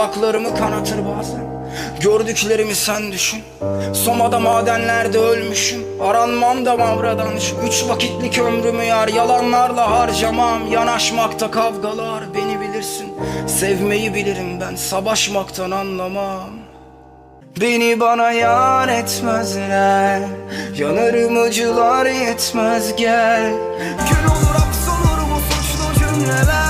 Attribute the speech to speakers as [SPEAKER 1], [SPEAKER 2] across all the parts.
[SPEAKER 1] kulaklarımı kanatır bazen. Gördüklerimi sen düşün. Soma'da madenlerde ölmüşüm. Aranmam da mavradan şu Üç vakitlik ömrümü yar Yalanlarla harcamam. Yanaşmakta kavgalar Beni bilirsin. Sevmeyi bilirim ben Savaşmaktan anlamam. Beni bana yar etmezler. Yanarım acılar yetmez gel. Gün olur hapsolur bu suçlu cümleler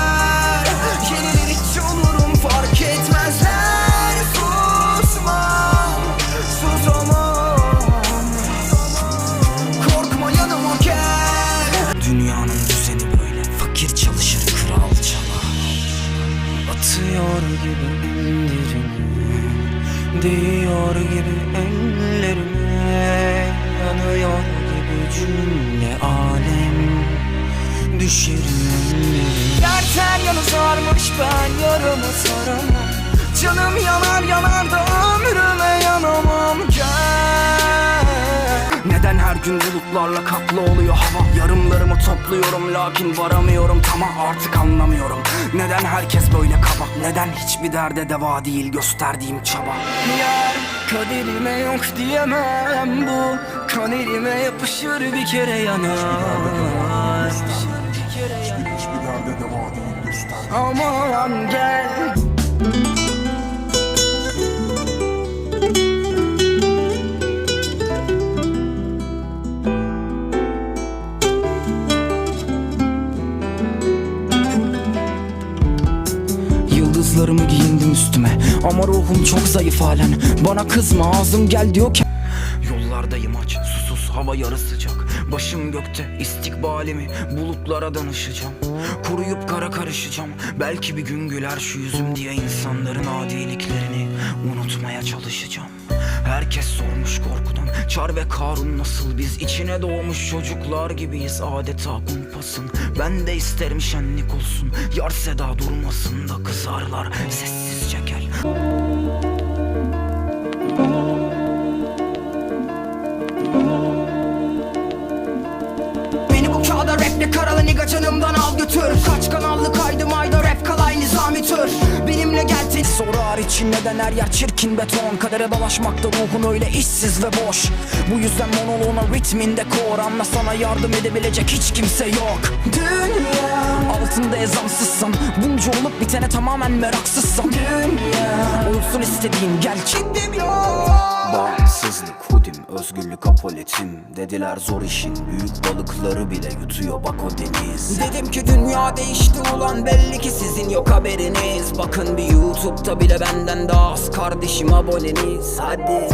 [SPEAKER 1] Değiyor gibi ellerime Yanıyor gibi cümle alem. Düşerim Derten yanı sarmış ben yaramı saramam. Canım yanar yanar da ömrüme yanamam. Gel Neden her gün bulutlarla kaplı oluyor hava? Yarımlarımı topluyorum lakin varamıyorum. Tama artık anlamıyorum. Neden herkes böyle kaba? Neden hiçbir derde deva değil gösterdiğim çaba? Yar kaderime yok diyemem. Bu Kaderime yapışır bir kere yanar
[SPEAKER 2] Hiçbir derde deva değil göster.
[SPEAKER 1] Aman gel Yıldızlarımı giyindim üstüme. Ama ruhum çok zayıf halen. Bana kızma ağzım gel diyor ki Yollardayım aç susuz hava yarı sıcak. Başım gökte istikbalimi bulutlara danışacağım. Kuruyup kara karışacağım. Belki bir gün güler şu yüzüm diye insanların adiliklerini unutmaya çalışacağım Herkes sormuş korkudan. Çar ve Karun nasıl? Biz içine doğmuş çocuklar gibiyiz. Adeta kumpasın. Ben de isterim şenlik olsun. Yar seda durmasın da kızarlar. Sessizce gel Beni bu kağıda raple karalı niga canımdan al götür. Kaç kanallı kaydım Sorar için neden her yer çirkin? Beton Kadere dolaşmakta ruhun öyle işsiz ve boş. Bu yüzden monoloğuna ritminde kor. Anla sana yardım edebilecek hiç kimse yok. Dünya. Altında ezamsızsan Bunca olup bitene tamamen meraksızsan Dünya. Olsun istediğin gel Gittim yok.
[SPEAKER 3] Bağımsızlık hudim, özgürlük apoletim Dediler zor işin, büyük balıkları bile yutuyor bak o deniz.
[SPEAKER 1] Dedim ki dünya değişti ulan belli ki sizin yok haberiniz. Bakın bir YouTube'da bile benden daha az kardeşim aboneniz. Hadi.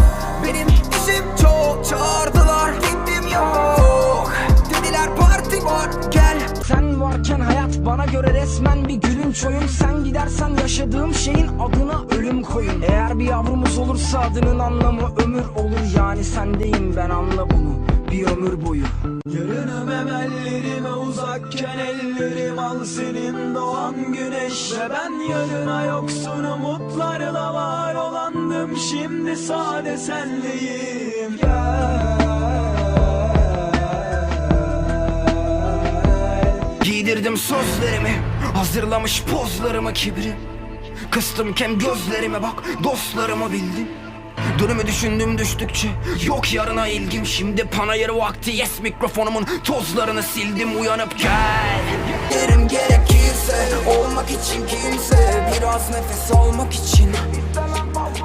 [SPEAKER 1] Benim işim çok çağırdılar gittim yok. Dediler parti var gel. Sen varken hayat bana göre resmen bir gülünç oyun. Sen gidersen yaşadığım şeyin adına ölüm koyun. Eğer bir yavrumuz olursa adının anlamı ömür olur. Yani sendeyim ben anla bunu bir ömür boyu.
[SPEAKER 4] Yarınım emellerime uzakken ellerim al senin doğan güneş Ve ben yarına yoksun umutlarla var olandım Şimdi sade senleyim. Gel.
[SPEAKER 1] Giydirdim sözlerimi Hazırlamış pozlarımı kibri Kıstım kem gözlerime bak Dostlarımı bildim Dönümü düşündüm düştükçe. Yok yarına ilgim. Şimdi panayır vakti. Yes mikrofonumun tozlarını sildim. Uyanıp gel. Derim gerekirse Olmak için kimse Biraz nefes almak için.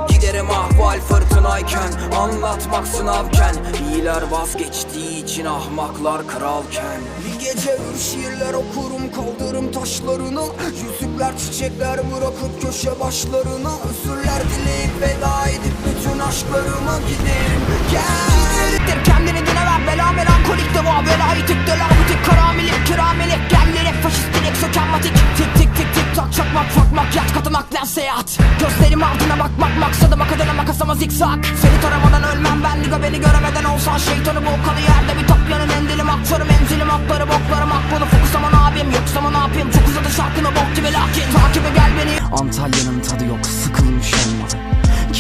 [SPEAKER 1] Giderim ahval fırtınayken Anlatmak sınavken. İyiler vazgeçtiği için ahmaklar kralken. Bir gece bir şiirler okurum kaldırım taşlarını. Yüzükler çiçekler bırakıp köşe başlarına Özürler dileyip veda edip aşklarıma giderim. Gel. Gittir kendini dine ver bela melankolik deva Belayı tık dela butik karamilik kiramilik Geller hep faşistlik sökenmatik. Tik tik tik tik tak çakmak fakmak yat katılmak lan seyahat. Gözlerim ardına bakmak maksadıma kadar makas ama zikzak. Seni taramadan ölmem ben diga beni göremeden olsan. Şeytanı volkanı yerde bir toplanın endilim aktarım enzilim atları boklarım aklı fokus aman abim yoksa ama ne yapayım? Çok uzadı şarkını bok gibi lakin. Takibe gel beni. Antalya'nın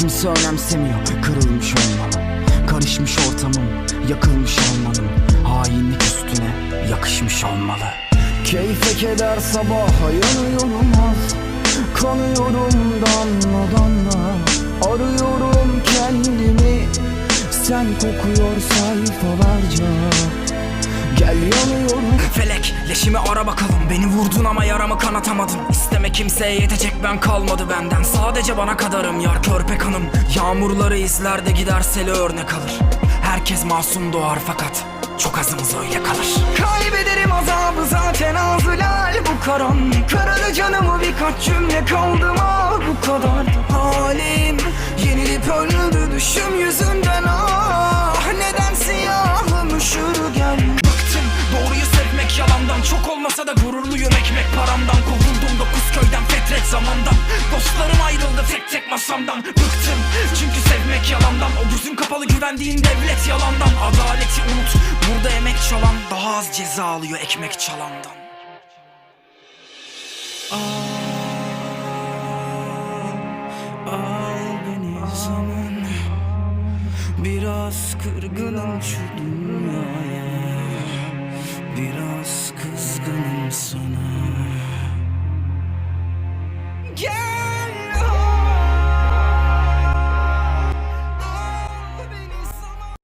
[SPEAKER 1] Kimse önemsemiyor kırılmış olmalı Karışmış ortamım yakılmış olmalım Hainlik üstüne yakışmış olmalı. Keyfe keder sabaha yanıyorum az Kanıyorum damla damla Arıyorum kendimi. Sen kokuyor sayfalarca Gel yanıyorum. Felek leşimi ara bakalım. Beni vurdun ama yaramı kanatamadın İsteme kimseye yetecek ben kalmadı benden. Sadece bana kadarım yar körpe kanım Yağmurları izler de gider seli örnek alır. Herkes masum doğar fakat çok azımız öyle kalır. Kaybederim azabı zaten ağzı lal bu karanlık Karalı canımı birkaç cümle kaldım ah bu kadar. Halim yenilip öldü düşüm yüzünden zamandan. Dostlarım ayrıldı tek tek masamdan. Bıktım çünkü sevmek yalandan. O gözüm kapalı güvendiğin devlet yalandan. Adaleti unut burada emek çalan Daha az ceza alıyor ekmek çalandan. Al, al beni zaman. Biraz kırgınım şu dünyaya. Biraz